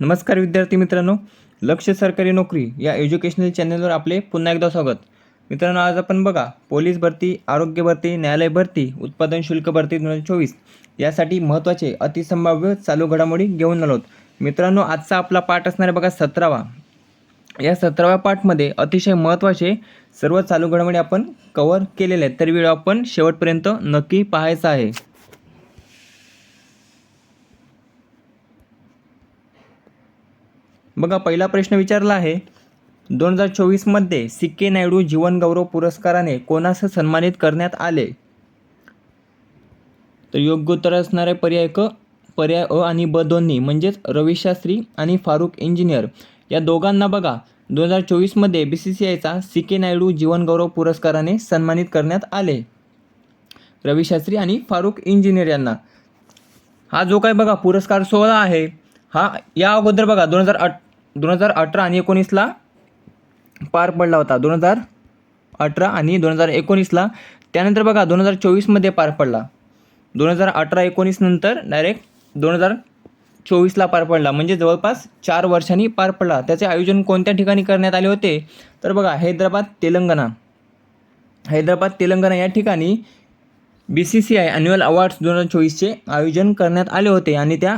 नमस्कार विद्यार्थी मित्रांनो लक्ष सरकारी नोकरी या एज्युकेशनल चॅनलवर आपले पुन्हा एकदा स्वागत. मित्रांनो आज आपण बघा पोलीस भरती आरोग्य भरती न्यायालय भरती उत्पादन शुल्क भरती दोन हजार चोवीस यासाठी महत्त्वाचे अतिसंभाव्य चालू घडामोडी घेऊन आलो मित्रांनो आजचा आपला पाठ असणार आहे बघा सतरावा. या सतराव्या पाठमध्ये अतिशय महत्त्वाचे सर्व चालू घडामोडी आपण कवर केलेले आहेत. तर व्हिडिओ आपण शेवटपर्यंत नक्की पाहायचा आहे. बघा पहिला प्रश्न विचारला आहे. दोन हजार चोवीसमध्ये सिक्के नायडू जीवनगौरव पुरस्काराने कोणास सन्मानित करण्यात आले? तर योग्य उत्तर असणारे पर्याय क पर्याय अ आणि ब दोन्ही म्हणजेच रविशास्त्री आणि फारुख इंजिनियर. या दोघांना बघा दोन हजार चोवीसमध्ये बी सी सी आयचा सी के नायडू जीवनगौरव पुरस्काराने सन्मानित करण्यात आले. रविशास्त्री आणि फारुख इंजिनियर यांना. हा जो काय बघा पुरस्कार सोहळा आहे. हा या अगोदर बघा दोन हजार अठ दोन हजार अठरा आणि एकोणीसला पार पडला होता. दोन हजार अठरा आणि दोन हजार एकोणीसला त्यानंतर बघा दोन हजार चोवीसमध्ये पार पडला. दोन हजार अठरा एकोणीस नंतर डायरेक्ट दोन हजार चोवीसला पार पडला. म्हणजे जवळपास चार वर्षांनी पार पडला. त्याचे आयोजन कोणत्या ठिकाणी करण्यात आले होते? तर बघा हैदराबाद तेलंगणा. हैदराबाद तेलंगणा या ठिकाणी B C C I annual awards दोन हजार चोवीसचे आयोजन करण्यात आले होते आणि त्या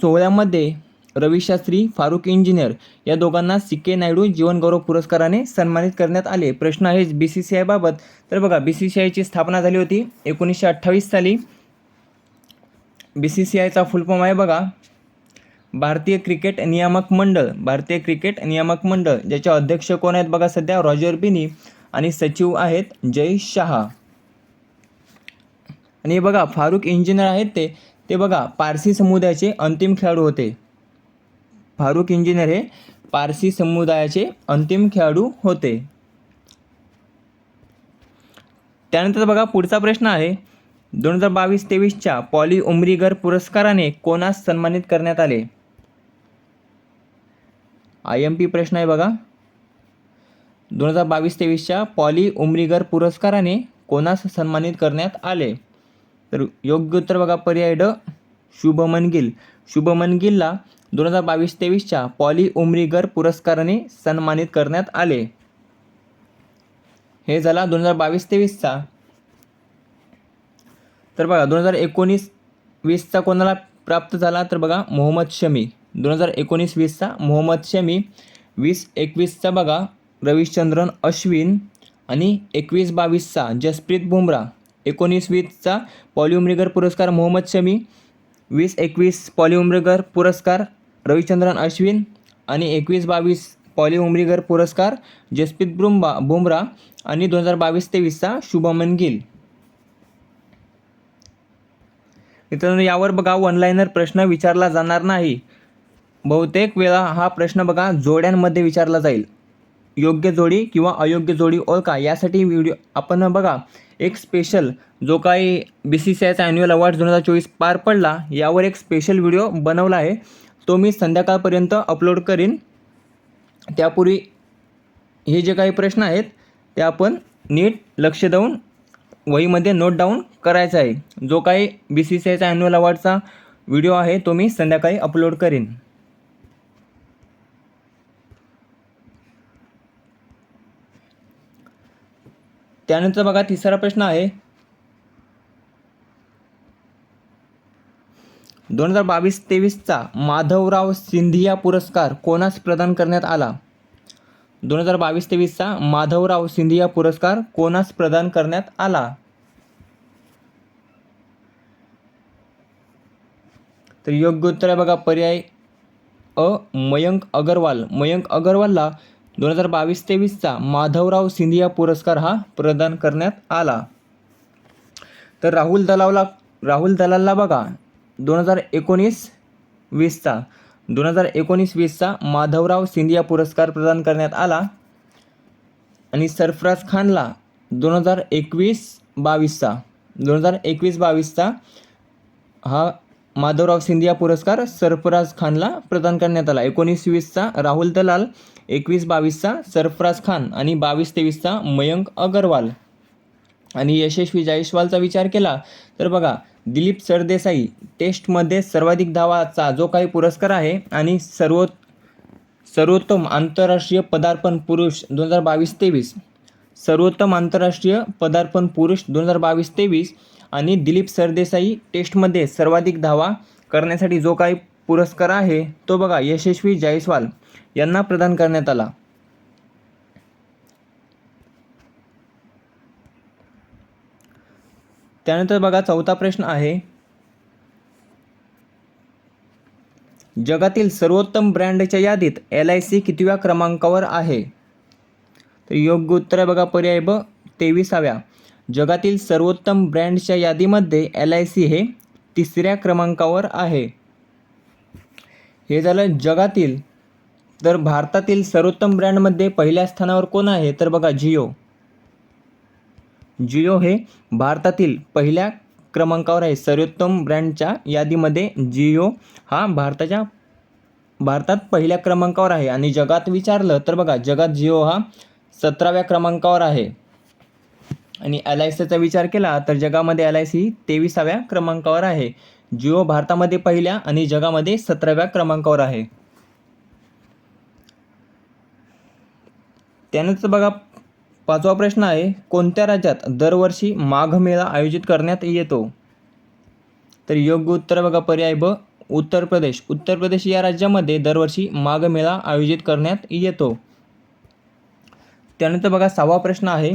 सोहळ्यामध्ये रविशास्त्री फारुख इंजिनियर या दोघांना सी के नायडू जीवनगौरव पुरस्काराने सन्मानित करण्यात आले. प्रश्न आहे बी सी सी आयबाबत तर बघा बी सी सी आयची स्थापना झाली होती एकोणीसशे अठ्ठावीस साली. बी सी सी आयचा फुलफॉर्म आहे बघा. भारतीय क्रिकेट नियामक मंडळ. भारतीय क्रिकेट नियामक मंडळ ज्याचे अध्यक्ष कोण आहेत बघा सध्या? रॉजर बिनी आणि सचिव आहेत जय शहा. आणि हे बघा फारुख इंजिनियर आहेत ते. ते बघा पारसी समुदायाचे अंतिम खेळाडू होते. फारुख इंजिनियर हे पारसी समुदायाचे अंतिम खेळाडू होते. त्यानंतर बघा पुढचा प्रश्न आहे. दोन हजार बावीस तेवीसच्या पॉली उमरीगर पुरस्काराने कोणास सन्मानित करण्यात आले? आय एम पी प्रश्न आहे बघा. दोन हजार बावीस तेवीसच्या पॉली उमरीगर पुरस्काराने कोणास सन्मानित करण्यात आले? तर योग्य उत्तर बघा पर्याय ड शुभमन गिल. शुभमन गिलला दोन हजार बावीस तेवीसच्या पॉली उमरीगर पुरस्काराने सन्मानित करण्यात आले. हे झाला दोन हजार बावीस तेवीसचा. तर बघा दोन हजार एकोणीस वीसचा कोणाला प्राप्त झाला? तर बघा मोहम्मद शमी. दोन हजार एकोणीस वीसचा मोहम्मद शमी. वीस एकवीसचा बघा रविचंद्रन अश्विन. आणि एकवीस बावीसचा जसप्रीत बुमरा एकोणीस वीसचा पॉलिउमरिगर पुरस्कार मोहम्मद शमी वीस एकवीस पॉलिउमरिगर पुरस्कार रविचंद्रन अश्विन आणि एकवीस बावीस पॉलिउमरिगर पुरस्कार जसप्रीत बुमबा बुमरा आणि दोन हजार बावीस तेवीसचा शुभमन गिल. मित्रांनो यावर बघा वनलायनर प्रश्न विचारला जाणार नाही. बहुतेक वेळा हा प्रश्न बघा जोड्यांमध्ये विचारला जाईल. योग्य जोडी किंवा अयोग्य जोडी ओळखा. यासाठी व्हिडिओ आपण बघा एक स्पेशल जो काही बी सी सी आयचा ॲन्युअल अवॉर्ड दोन हजार चोवीस पार पडला यावर एक स्पेशल व्हिडिओ बनवला आहे. तो मी संध्याकाळपर्यंत अपलोड करीन. त्यापूर्वी हे जे काही प्रश्न आहेत ते आपण नीट लक्ष देऊन वहीमध्ये नोट डाऊन करायचा आहे. जो काही बी सी सी आयचा ॲन्युअल अवॉर्डचा व्हिडिओ आहे तो मी संध्याकाळी अपलोड करीन. त्यानंतर बघा तिसरा प्रश्न आहे. दोन हजार बावीस तेवीसचा माधवराव सिंधिया पुरस्कार कोणास प्रदान करण्यात आला? दोन हजार बावीस तेवीसचा माधवराव सिंधिया पुरस्कार कोणास प्रदान करण्यात आला? तर योग्य उत्तर आहे बघा पर्याय अ मयंक अगरवाल. मयंक अगरवालला दोन हजार बावीस तेवीसचा माधवराव सिंधिया पुरस्कार हा प्रदान करण्यात आला. तर राहुल दलावला राहुल दलालला बघा दोन हजार एकोणीस वीसचा दोन हजार एकोणीस वीसचा माधवराव सिंधिया पुरस्कार प्रदान करण्यात आला. आणि सरफराज खानला दोन हजार एकवीस बावीसचा दोन हजार एकवीस बावीसचा हा माधवराव सिंधिया पुरस्कार सरफराज खानला प्रदान करण्यात आला. एकोणीस वीसचा राहुल दलाल एकवीस बावीसचा सरफराज खान आणि बावीस तेवीसचा मयंक अगरवाल. आणि यशस्वी जायस्वालचा विचार केला तर बघा दिलीप सरदेसाई टेस्टमध्ये सर्वाधिक धावाचा जो काही पुरस्कार आहे आणि सर्वोत् सर्वोत्तम आंतरराष्ट्रीय पदार्पण पुरुष दोन हजार बावीस तेवीस सर्वोत्तम आंतरराष्ट्रीय पदार्पण पुरुष दोन हजार बावीस तेवीस आणि दिलीप सरदेसाई टेस्टमध्ये सर्वाधिक धावा करण्यासाठी जो काही पुरस्कार आहे तो बघा यशस्वी जायस्वाल यांना प्रदान करण्यात आला. त्यानंतर बघा चौथा प्रश्न आहे. जगातील सर्वोत्तम ब्रँडच्या यादीत एल आय सी कितव्या क्रमांकावर आहे? तर योग्य उत्तर आहे बघा पर्याय ब तेविसाव्या. जगातील सर्वोत्तम ब्रँडच्या यादीमध्ये एल आय सी हे तिसऱ्या क्रमांकावर आहे. हे झालं जगातील तर भारतातील सर्वोत्तम ब्रँडमध्ये पहिल्या स्थानावर कोण आहे? तर बघा जिओ. जिओ हे भारतातील पहिल्या क्रमांकावर आहे. सर्वोत्तम ब्रँडच्या यादीमध्ये जिओ हा भारताच्या भारतात पहिल्या क्रमांकावर आहे. आणि जगात विचारलं तर बघा जगात जिओ हा सतराव्या क्रमांकावर आहे. आणि एल आय सीचा विचार केला तर जगामध्ये एल आय सी तेविसाव्या क्रमांकावर आहे. जिओ भारतामध्ये पहिल्या आणि जगामध्ये सतराव्या क्रमांकावर आहे. त्यानंतर बघा पाचवा प्रश्न आहे कोणत्या राज्यात दरवर्षी माघ मेळा आयोजित करण्यात येतो? तर योग्य उत्तर बघा पर्याय ब उत्तर प्रदेश. उत्तर प्रदेश या राज्यामध्ये दरवर्षी माघ मेळा आयोजित करण्यात येतो. त्यानंतर बघा सहावा प्रश्न आहे.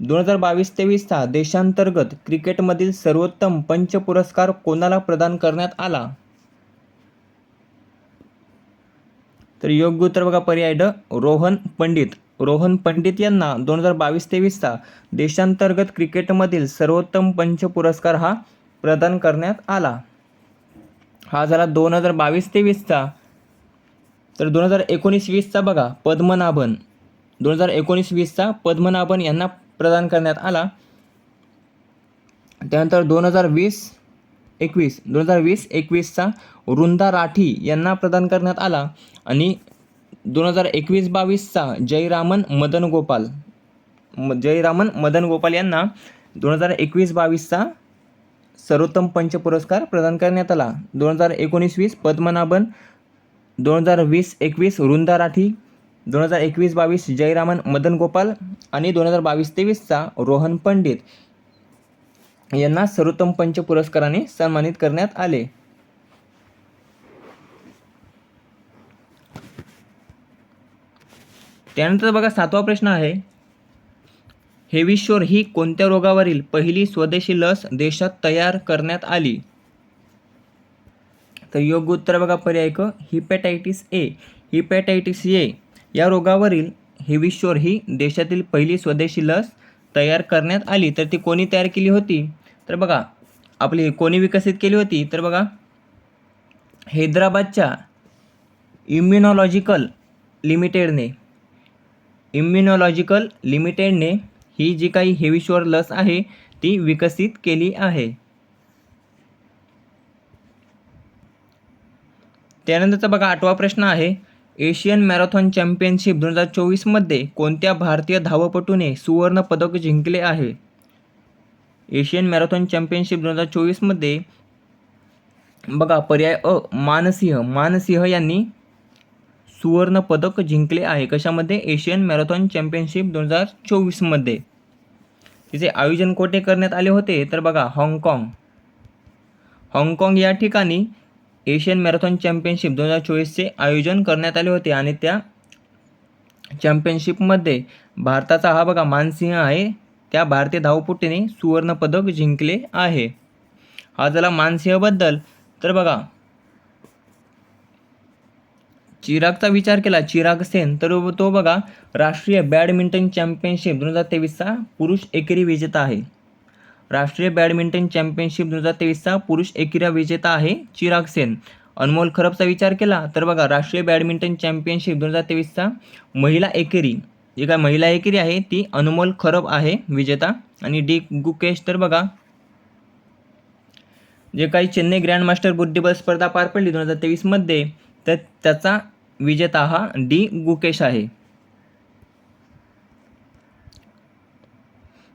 दोन हजार बावीस तेवीसचा देशांतर्गत क्रिकेटमधील सर्वोत्तम पंच पुरस्कार कोणाला प्रदान करण्यात आला? तर योग्य उत्तर बघा पर्याय ड. रोहन पंडित. रोहन पंडित यांना दोन हजार बावीस तेवीसचा देशांतर्गत क्रिकेटमधील सर्वोत्तम पंच पुरस्कार हा प्रदान करण्यात आला. हा झाला दोन हजार बावीस तेवीसचा. तर दोन हजार एकोणीस वीसचा बघा पद्मनाभन. दोन हजार एकोणीस वीसचा पद्मनाभन यांना प्रदान करण्यात आला. त्यानंतर दोन हजार वीस एकवीस दोन हजार वीस एकवीसचा वृंदा राठी यांना प्रदान करण्यात आला आणि दोन हजार एकवीस बावीसचा जयरामन मदन गोपाल म जयरामन मदन गोपाल यांना दोन हजार एकवीस बावीसचा सर्वोत्तम पंच पुरस्कार प्रदान करण्यात आला. दोन हजार एकोणीस वीस पद्मनाभन दोन हजार वीस एकवीस वृंदा राठी दोन हजार एकवीस बावीस जयरामन मदन गोपाल आणि दोन हजार बावीस तेवीसचा रोहन पंडित यांना सर्वोत्तम पंच पुरस्काराने सन्मानित करण्यात आले. त्यानंतर बघा सातवा प्रश्न आहे. हेविशोर ही कोणत्या रोगावरील पहिली स्वदेशी लस देशात तयार करण्यात आली? तर योग्य उत्तर बघा पर्याय क हिपॅटायटिस ए. हिपॅटायटिस ए या रोगावरील हेविशोर ही देशातील पहिली स्वदेशी लस तयार करण्यात आली. तर ती कोणी तयार केली होती? तर बघा आपली कोणी विकसित केली होती? तर बघा हैदराबादच्या इम्युनॉलॉजिकल लिमिटेडने इम्युनॉलॉजिकल लिमिटेडने ही जी काही हेविशोर लस आहे ती विकसित केली आहे. त्यानंतरचा बघा आठवा प्रश्न आहे. एशियन मॅरेथॉन चॅम्पियनशिप दोन हजार चोवीसमध्ये कोणत्या भारतीय धावपटूने सुवर्ण पदक जिंकले आहे? एशियन मॅरेथॉन चॅम्पियनशिप दोन हजार चोवीसमध्ये बघा पर्याय अ मानसिंह. मानसिंह यांनी सुवर्ण पदक जिंकले आहे. कशामध्ये? एशियन मॅरेथॉन चॅम्पियनशिप दोन हजार चोवीसमध्ये तिचे आयोजन कोठे करण्यात आले होते? तर बघा हाँगकाँग. हाँगकाँग या ठिकाणी एशियन मॅरेथॉन चॅम्पियनशिप दोन हजार चोवीसचे आयोजन करण्यात आले होते आणि त्या चॅम्पियनशिपमध्ये भारताचा हा बघा मानसिंह आहे. त्या भारतीय धावपट्टीने सुवर्णपदक जिंकले आहे. हा झाला मानसिंहबद्दल. तर बघा चिरागचा विचार केला चिराग सेन. तर तो बघा राष्ट्रीय बॅडमिंटन चॅम्पियनशिप दोन हजार तेवीसचा पुरुष एकेरी विजेता आहे. राष्ट्रीय बॅडमिंटन चॅम्पियनशिप दोन हजार तेवीसचा पुरुष एकेरी विजेता आहे चिराग सेन. अनमोल खरबचा विचार केला तर बघा राष्ट्रीय बॅडमिंटन चॅम्पियनशिप दोन हजार तेवीसचा महिला एकेरी जी काय महिला एकेरी आहे ती अनमोल खरब आहे विजेता. आणि डी गुकेश तर बघा जे काही चेन्नई ग्रँडमास्टर बुद्धिबळ स्पर्धा पार पडली दोन हजार तेवीसमध्ये तर त्याचा विजेता हा डी गुकेश आहे.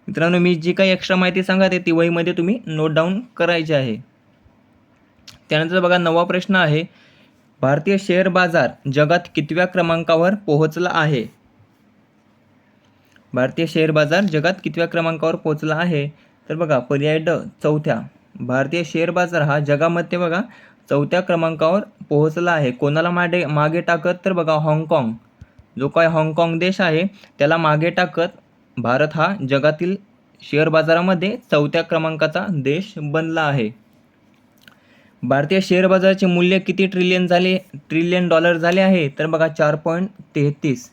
मित्रांनो मी जी काही एक्स्ट्रा माहिती सांगत आहे ती वहीमध्ये तुम्ही नोट डाऊन करायची आहे. त्यानंतर बघा नवा प्रश्न आहे भारतीय शेअर बाजार जगात कितव्या क्रमांकावर पोहोचला आहे? भारतीय शेअर बाजार जगात कितव्या क्रमांकावर पोहोचला आहे? तर बघा पर्याय ड चौथ्या. भारतीय शेअर बाजार हा जगामध्ये बघा चौथ्या क्रमांकावर पोहोचला आहे. कोणाला मागे मागे टाकत? तर बघा हाँगकाँग. जो काय हाँगकाँग देश आहे त्याला मागे टाकत भारत हा जगातील शेअर बाजारामध्ये चौथ्या क्रमांकाचा देश बनला आहे. भारतीय शेअर बाजाराचे मूल्य किती ट्रिलियन झाले? ट्रिलियन डॉलर झाले आहे. तर बघा चार पॉईंट तेहतीस.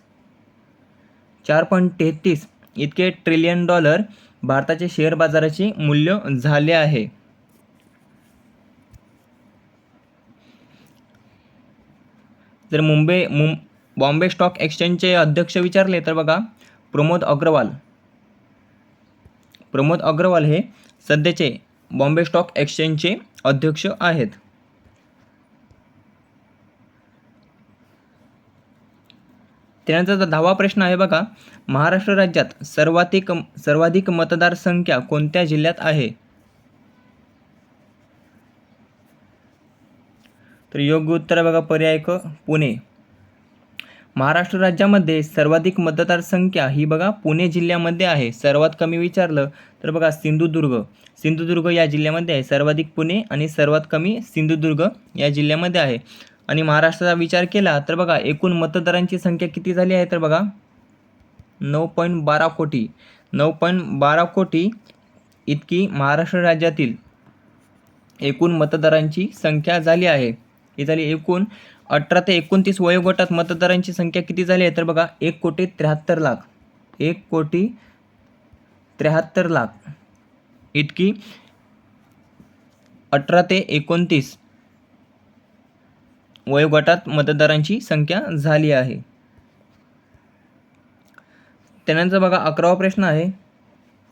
चार पॉईंट तेहतीस इतके ट्रिलियन डॉलर भारताचे शेअर बाजाराचे मूल्य झाले आहे. जर मुंबई मुं बॉम्बे स्टॉक एक्सचेंजचे अध्यक्ष विचारले तर बघा प्रमोद अग्रवाल. प्रमोद अग्रवाल हे सध्याचे बॉम्बे स्टॉक एक्सचेंजचे अध्यक्ष आहेत. त्यानंतर दहावा प्रश्न आहे बघा महाराष्ट्र राज्यात सर्वाधिक सर्वाधिक मतदारसंख्या कोणत्या जिल्ह्यात आहे? तर योग्य उत्तर बघा पर्याय क पुणे. महाराष्ट्र राज्यामध्ये सर्वाधिक मतदारसंख्या ही बघा पुणे जिल्ह्यामध्ये आहे. सर्वात कमी विचारलं तर बघा सिंधुदुर्ग. सिंधुदुर्ग या जिल्ह्यामध्ये आहे. सर्वाधिक पुणे आणि सर्वात कमी सिंधुदुर्ग या जिल्ह्यामध्ये आहे. आणि महाराष्ट्राचा विचार केला तर बघा एकूण मतदारांची संख्या किती झाली आहे तर बघा नऊ पॉईंट बारा कोटी. नऊ पॉईंट बारा कोटी इतकी महाराष्ट्र राज्यातील एकूण मतदारांची संख्या झाली आहे. ही झाली एकूण अठरा ते एकोणतीस वयोगटात मतदारांची संख्या किती झाली आहे? तर बघा एक कोटी त्र्याहत्तर लाख. एक कोटी त्र्याहत्तर लाख. इतकी अठरा ते एकोणतीस वयोगटात मतदारांची संख्या झाली आहे. त्यानंतर बघा अकरावा प्रश्न आहे.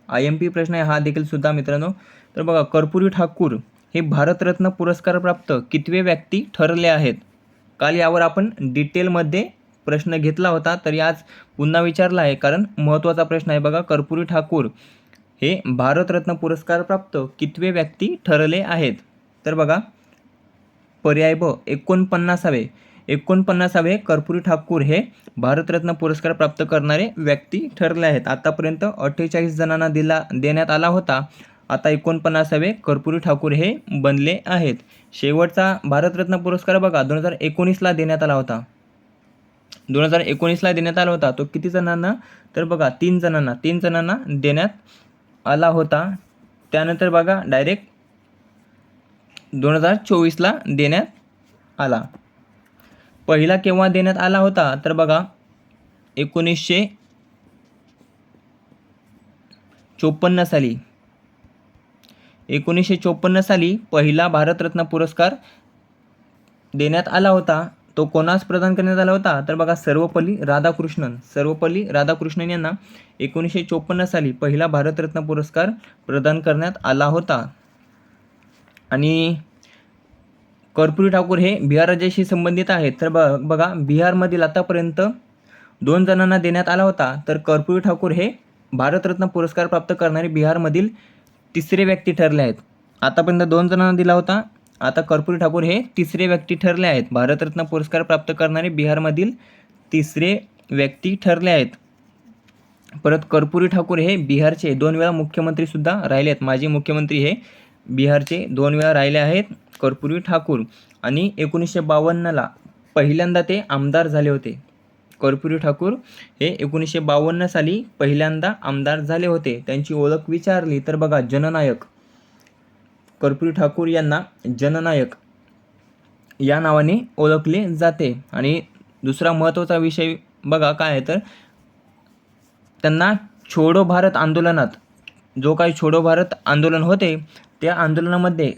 आय एम पी प्रश्न आहे हा देखील सुद्धा मित्रांनो. तर बघा कर्पुरी ठाकूर हे भारतरत्न पुरस्कार प्राप्त कितवे व्यक्ती ठरले आहेत? काल यावर आपण डिटेलमध्ये प्रश्न घेतला होता तरी आज पुन्हा विचारला आहे. कारण महत्त्वाचा प्रश्न आहे बघा कर्पुरी ठाकूर हे भारतरत्न पुरस्कार प्राप्त कितवे व्यक्ती ठरले आहेत? तर बघा पर्याय ब एकोणपन्नासावे. एकोणपन्नासावे कर्पुरी ठाकूर हे भारतरत्न पुरस्कार प्राप्त करणारे व्यक्ती ठरले आहेत. आतापर्यंत अठ्ठेचाळीस जणांना दिला देण्यात आला होता. आता एकोणपन्नासावे कर्पुरी ठाकूर हे बनले आहेत. शेवटचा भारतरत्न पुरस्कार बघा दोन हजार एकोणीसला देण्यात आला होता. दोन हजार एकोणीसला देण्यात आला होता. तो किती जणांना? तर बघा तीन जणांना तीन जणांना देण्यात आला होता. त्यानंतर बघा डायरेक्ट दोन हजार चोवीसला देण्यात आला. पहिला केव्हा देण्यात आला होता? तर बघा एकोणीसशे चोपन्न साली. एकोणीसशे चोपन्न साली पहिला भारतरत्न पुरस्कार देण्यात आला होता. तो कोणास प्रदान करण्यात आला होता? तर बघा सर्वपल्ली राधाकृष्णन. सर्वपल्ली राधाकृष्णन यांना एकोणीसशे चोपन्न साली पहिला भारतरत्न पुरस्कार प्रदान करण्यात आला होता. आणि कर्पुरी ठाकूर हे बिहार राज्याशी संबंधित आहेत. तर ब बघा बिहारमधील आतापर्यंत दोन जणांना देण्यात आला होता. तर कर्पुरी ठाकूर हे भारतरत्न पुरस्कार प्राप्त करणारे बिहारमधील तिसरे व्यक्ती ठरले आहेत. आतापर्यंत दोन जणांना दिला होता. आता कर्पूर ठाकूर हे तिसरे व्यक्ती ठरले आहेत. भारतरत्न पुरस्कार प्राप्त करणारे बिहारमधील तिसरे व्यक्ती ठरले आहेत. परत कर्पुरी ठाकूर हे बिहारचे दोन वेळा मुख्यमंत्रीसुद्धा राहिले आहेत. माजी मुख्यमंत्री हे बिहारचे दोन वेळा राहिले आहेत. कर्पुरी ठाकूर. आणि एकोणीसशे बावन्नला पहिल्यांदा ते आमदार झाले होते. कर्पुरी ठाकूर हे एकोणीसशे बावन्न साली पहिल्यांदा आमदार झाले होते. त्यांची ओळख विचारली तर बघा जननायक. कर्पुरी ठाकूर यांना जननायक या नावाने ओळखले जाते. आणि दुसरा महत्त्वाचा विषय बघा काय आहे तर त्यांना छोडो भारत आंदोलनात जो काही छोडो भारत आंदोलन होते त्या आंदोलनामध्ये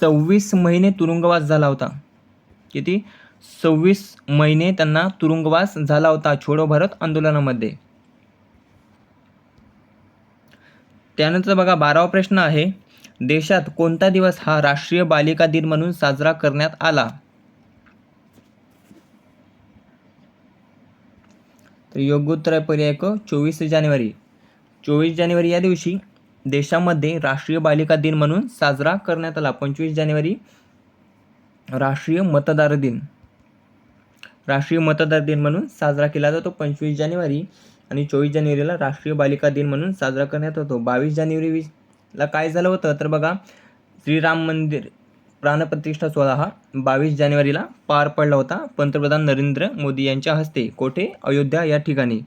सव्वीस महिने तुरुंगवास झाला होता. किती? सव्वीस महिने त्यांना तुरुंगवास झाला होता छोडो भारत आंदोलनामध्ये. त्यानंतर बघा बारावा प्रश्न आहे देशात कोणता दिवस हा राष्ट्रीय बालिका दिन म्हणून साजरा करण्यात आला? तर योग्य उत्तर आहे पर्याय क चोवीस जानेवारी. चोवीस जानेवारी या दिवशी देशामध्ये राष्ट्रीय बालिका दिन म्हणून साजरा करण्यात आला. पंचवीस जानेवारी राष्ट्रीय मतदार दिन. राष्ट्रीय मतदार दिन म्हणून साजरा केला जातो. पंचवीस जानेवारी आणि चोवीस जानेवारीला राष्ट्रीय बालिका दिन म्हणून साजरा करण्यात येतो. बावीस जानेवारी वीसला काय झालं होतं? तर बघा श्रीराम मंदिर प्राणप्रतिष्ठा सोहळा हा बावीस जानेवारीला पार पडला होता. पंतप्रधान नरेंद्र मोदी यांच्या हस्ते कोठे? अयोध्या या ठिकाणी.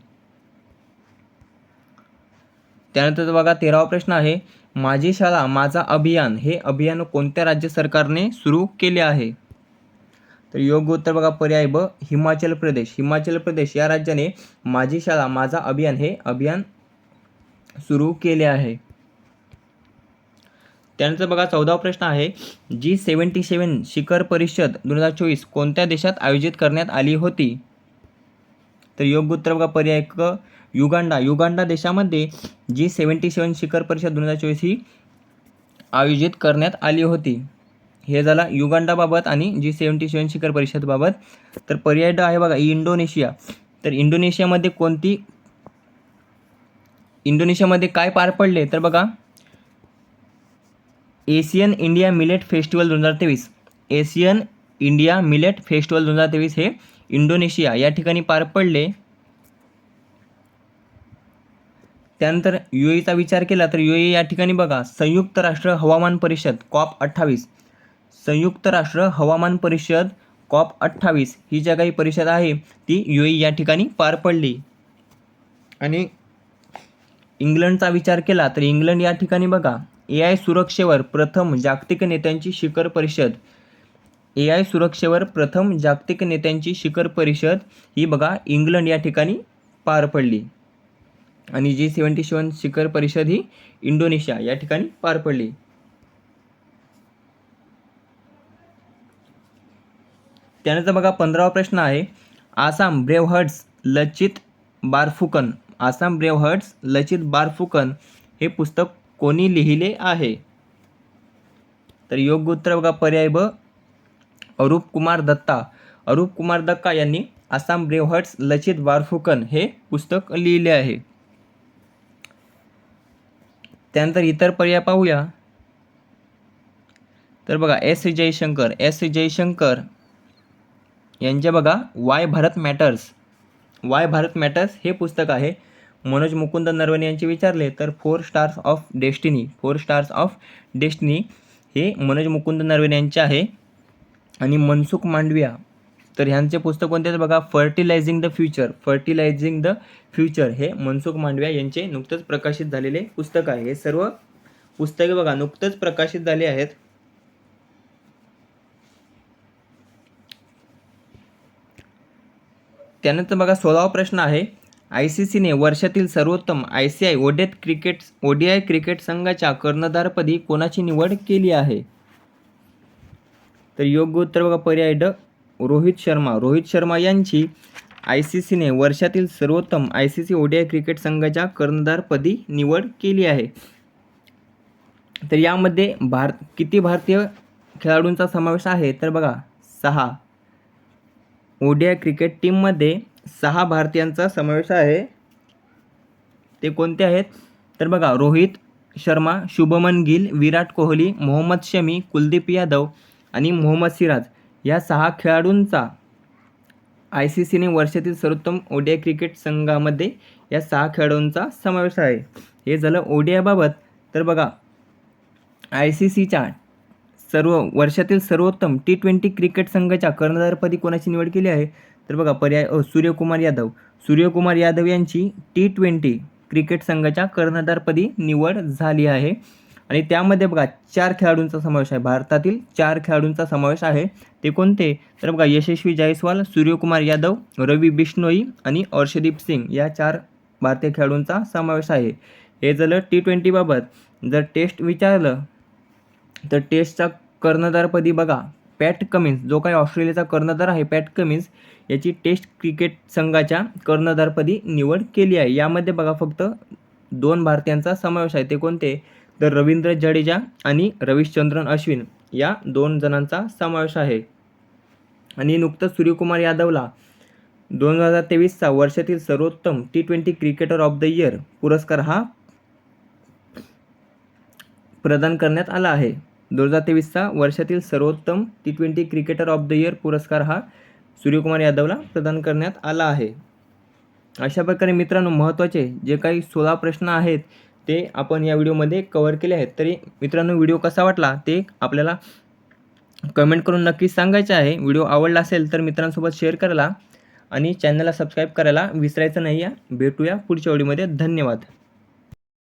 त्यानंतर बघा तेरावा प्रश्न आहे माझी शाळा माझा अभियान हे अभियान कोणत्या राज्य सरकारने सुरू केले आहे? तर योग्य उत्तर बघा पर्याय ब हिमाचल प्रदेश. हिमाचल प्रदेश या राज्याने माझी शाळा माझा अभियान हे अभियान सुरू केले आहे. त्यानंतर बघा चौदावा प्रश्न आहे. जी सेवन्टी सेवन शिखर परिषद दोन हजार चोवीस कोणत्या देशात आयोजित करण्यात आली होती? तर योग्य उत्तर बघा पर्याय क युगांडा. युगांडा देशामध्ये जी सेवन्टी सेवन शिखर परिषद दोन हजार चोवीस ही आयोजित करण्यात आली होती. हे झाला युगांडाबाबत आणि जी सेवन्टी सेवन शिखर परिषदबाबत. तर पर्याय ड आहे बघा इंडोनेशिया. तर इंडोनेशियामध्ये कोणती इंडोनेशियामध्ये काय पार पडले? तर बघा एशियन इंडिया मिलेट फेस्टिवल दोन हजार तेवीस. एशियन इंडिया मिलेट फेस्टिवल दोन हजार तेवीस हे इंडोनेशिया या ठिकाणी पार पडले. त्यानंतर यू एचा विचार केला तर यू ए या ठिकाणी बघा संयुक्त राष्ट्र हवामान परिषद कॉप अठ्ठावीस. संयुक्त राष्ट्र हवामान परिषद कॉप अठ्ठावीस ही ज्या काही परिषद आहे ती यू ए या ठिकाणी पार पडली. आणि इंग्लंडचा विचार केला तर इंग्लंड या ठिकाणी बघा ए आय सुरक्षेवर प्रथम जागतिक नेत्यांची शिखर परिषद. ए आय सुरक्षेवर प्रथम जागतिक नेत्यांची शिखर परिषद ही बघा इंग्लंड या ठिकाणी पार पडली. आणि जी सेवन्टी सेवन शिखर परिषद ही इंडोनेशिया या ठिकाणी पार पडली. त्यानंतर बघा पंधरावा प्रश्न आहे. आसाम ब्रेवहर्ट्स लचित बारफुकन. आसाम ब्रेवहर्ट्स लचित बारफुकन हे पुस्तक कोणी लिहिले आहे? तर योग्य उत्तर बघा पर्याय ब. अरूप कुमार दत्ता. अरूप कुमार दत्ता यांनी आसाम ब्रेवहर्ट्स लचित बारफुकन हे पुस्तक लिहिले आहे. त्यानंतर इतर पर्याय पाहूया. तर बघा एस. जयशंकर. एस. जयशंकर यांचे बघा why Bharat matters why Bharat matters हे पुस्तक आहे. मनोज मुकुंद नरवणे यांचे विचारले तर four stars of destiny four stars of destiny हे मनोज मुकुंद नरवणे यांचे आहे. आणि मनसुख मांडविया तर ह्यांचे पुस्तक कोणते आहेत बघा fertilising the future fertilising the future हे मनसुख मांडविया यांचे नुकतंच प्रकाशित झालेले पुस्तक आहे. हे सर्व पुस्तके बघा नुकतंच प्रकाशित झाले आहेत. त्यानंतर बघा सोळावा प्रश्न आहे. आय सी सीने वर्षातील सर्वोत्तम I C I ODI cricket ODI cricket संघाच्या कर्णधारपदी कोणाची निवड केली आहे? तर योग्य उत्तर बघा पर्याय ड रोहित शर्मा. रोहित शर्मा यांची आय सी सीने वर्षातील सर्वोत्तम I C C ODI cricket संघाच्या कर्णधारपदी निवड केली आहे. तर यामध्ये भार किती भारतीय खेळाडूंचा समावेश आहे? तर बघा सहा. ओडिया क्रिकेट टीममध्ये सहा भारतीयांचा समावेश आहे. ते कोणते आहेत? तर बघा रोहित शर्मा शुभमन गिल विराट कोहली मोहम्मद शमी कुलदीप यादव आणि मोहम्मद सिराज या सहा खेळाडूंचा आय सी सीने वर्षातील सर्वोत्तम ओडिया क्रिकेट संघामध्ये या सहा खेळाडूंचा समावेश आहे. हे झालं ओडियाबाबत. तर बघा आय सी सीच्या सर्व वर्षातील सर्वोत्तम टी ट्वेंटी क्रिकेट संघाच्या कर्णधारपदी कोणाची निवड केली आहे? तर बघा पर्याय सूर्यकुमार यादव. सूर्यकुमार यादव यांची टी ट्वेंटी क्रिकेट संघाच्या कर्णधारपदी निवड झाली आहे. आणि त्यामध्ये बघा चार खेळाडूंचा समावेश आहे. भारतातील चार खेळाडूंचा समावेश आहे. ते कोणते? तर बघा यशस्वी जायस्वाल सूर्यकुमार यादव रवी बिश्नोई आणि अर्षदीप सिंग या चार भारतीय खेळाडूंचा समावेश आहे. हे झालं टी ट्वेंटीबाबत जर टेस्ट विचारलं तर टेस्टचा कर्णधारपदी बघा. पॅट कमिन्स जो काही ऑस्ट्रेलियाचा कर्णधार आहे पॅट कमिन्स याची टेस्ट क्रिकेट संघाच्या कर्णधारपदी निवड केली आहे. यामध्ये बघा फक्त दोन भारतीयांचा समावेश आहे. ते कोणते? तर रवींद्र जडेजा आणि रविशचंद्रन अश्विन या दोन जणांचा समावेश आहे. आणि नुकतंच सूर्यकुमार यादवला दोन हजार तेवीसचा वर्षातील सर्वोत्तम T twenty cricketer of the year पुरस्कार हा प्रदान करण्यात आला आहे. दोन हजार तेवीसचा वर्षातील सर्वोत्तम T twenty cricketer of the year पुरस्कार हा सूर्यकुमार यादवला प्रदान करण्यात आला आहे. अशा प्रकारे मित्रांनो महत्त्वाचे जे काही सोळा प्रश्न आहेत ते आपण या व्हिडिओमध्ये कवर केले आहेत. तरी मित्रांनो व्हिडिओ कसा वाटला ते आपल्याला कमेंट करून नक्कीच सांगायचं आहे. व्हिडिओ आवडला असेल तर मित्रांसोबत शेअर करायला आणि चॅनलला सबस्क्राईब करायला विसरायचं नाही या भेटूया पुढच्या व्हिडिओमध्ये. धन्यवाद.